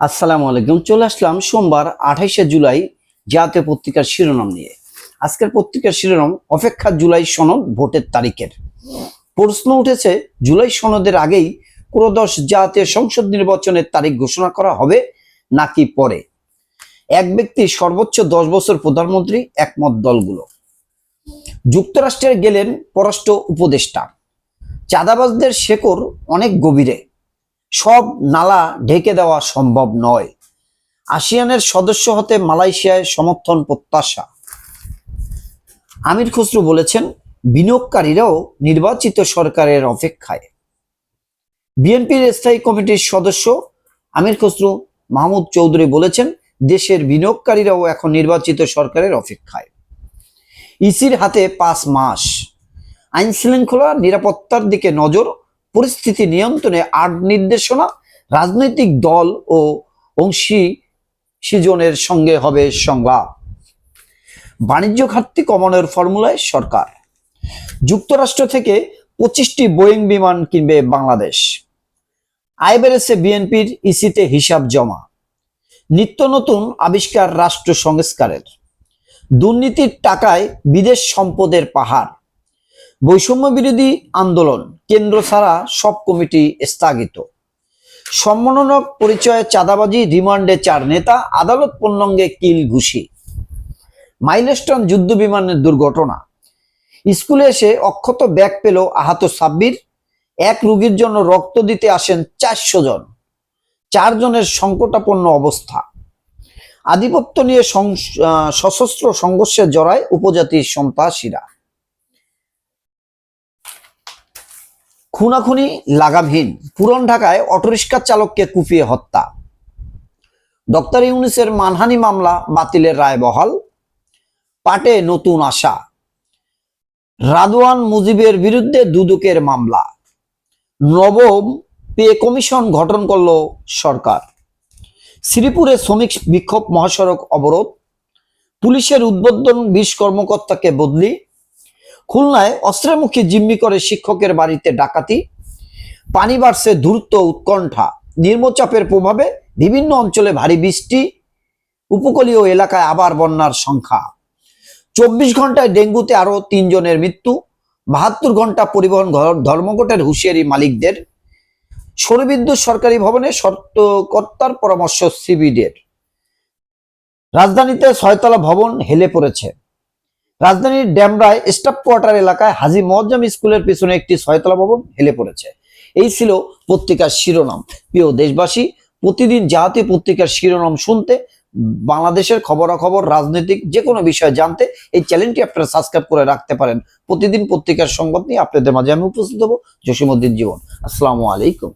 আসসালামু আলাইকুম। চলে আসলাম সোমবার, আঠাইশে জুলাই জাতীয় পত্রিকার শিরোনাম নিয়ে। আজকের পত্রিকার শিরোনাম, অপেক্ষা জুলাই সনদ ভোটের তারিখের। প্রশ্ন উঠেছে, জুলাই সনদের আগেই ক্রোদশ জাতীয় সংসদ নির্বাচনের তারিখ ঘোষণা করা হবে নাকি পরে? এক ব্যক্তি সর্বোচ্চ দশ বছর প্রধানমন্ত্রী, একমত দলগুলো। যুক্তরাষ্ট্রে গেলেন পররাষ্ট্র উপদেষ্টা। চাঁদাবাজদের শেকড় অনেক গভীরে। সব নালা ঢেকে দেওয়া সম্ভব নয়। আসিয়ানের সদস্য হতে মালয়েশিয়ায় সমর্থন প্রত্যাশা। আমির খসরু বলেছেন, বিনিয়োগকারীরাও নির্বাচিত সরকারের অপেক্ষায়। বিএনপির স্থায়ী কমিটির সদস্য আমির খসরু মাহমুদ চৌধুরী বলেছেন, দেশের বিনিয়োগকারীরাও এখন নির্বাচিত সরকারের অপেক্ষায়। ইসির হাতে পাঁচ মাস। আইন শৃঙ্খলা নিরাপত্তার দিকে নজর পরিস্থিতি নিয়ন্ত্রণে আট নির্দেশনা, রাজনৈতিক দল ও অংশী সিজনের সঙ্গে হবে সংলাপ। বাণিজ্য ঘাটতি কমানোর ফর্মুলায় সরকার। যুক্তরাষ্ট্র থেকে পঁচিশটি বোয়িং বিমান কিনবে বাংলাদেশ। আয় বেড়েছে বিএনপির ইসিতে হিসাব জমা। নিত্য নতুন আবিষ্কার রাষ্ট্র সংস্কারের। দুর্নীতির টাকায় বিদেশ সম্পদের পাহাড়। বৈষম্য বিরোধী আন্দোলন কেন্দ্র ছাড়া সব কমিটি স্থগিত। সম্মাননক পরিচয়ে চাঁদাবাজি, রিমান্ডে চার নেতা, আদালত পূর্ণাঙ্গে কিল ঘুষি। মাইলস্টোন যুদ্ধ বিমানের দুর্ঘটনা। স্কুলে এসে অক্ষত ব্যাগ পেল আহত সাব্বির। এক রোগীর জন্য রক্ত দিতে আসেন চারশো জন। চারজনের সংকটাপন্ন অবস্থা। আধিপত্য নিয়ে সশস্ত্র সংঘর্ষে জড়ায় উপজাতির সন্ত্রাসীরা। খুনাখুনি, লাগামহীন। পুরন ঢাকায় অটোরিক্সা চালককে কুপিয়ে হত্যা। ডক্টর ইউনিসের মানহানি মামলা, বাতিলের রায় বহাল। পাটে নতুন আশা। রাদওয়ান মুজিবের বিরুদ্ধে দুদকের মামলা। নবম পে কমিশন গঠন করল সরকার। শ্রীপুরে শ্রমিক বিক্ষোভ মহাসড়ক অবরোধ। পুলিশের উদ্বোধন বিশ কর্মকর্তাকে বদলি। খুলনায় অস্ত্রের মুখে জিম্মি করে শিক্ষকের বাড়িতে ডাকাতি, পানি বাড়ছে দ্রুত উৎকণ্ঠা, নির্মচাপের প্রভাবে বিভিন্ন অঞ্চলে ভারী বৃষ্টি, উপকূলীয় এলাকায় আবার বন্যার সংখ্যা। চব্বিশ ঘন্টায় ডেঙ্গুতে আরও তিনজনের মৃত্যু, বাহাত্তর ঘণ্টা পরিবহন ধর্মঘটের হুঁশিয়ারি মালিকদের সৌরবিদ্যুৎ সরকারি ভবনে সতর্কতার পরামর্শ সিবিডের। রাজধানীতে ছয়তলা ভবন হেলে পড়েছে। রাজধানীর ড্যামরায় স্টাফ কোয়ার্টার এলাকায় হাজি মজ্জাম স্কুলের পিছনে একটি ছয়তলা ভবন হেলে পড়েছে। এই ছিল পত্রিকার শিরোনাম। প্রিয় দেশবাসী, প্রতিদিন জাতীয় পত্রিকার শিরোনাম শুনতে, বাংলাদেশের খবরাখবর, রাজনৈতিক যে কোনো বিষয় জানতে এই চ্যানেলটি আপনারা সাবস্ক্রাইব করে রাখতে পারেন। প্রতিদিন পত্রিকার সংবাদ নিয়ে আপনাদের মাঝে আমি উপস্থিত হব। জসিমুদ্দিন জীবন। আসসালামু আলাইকুম।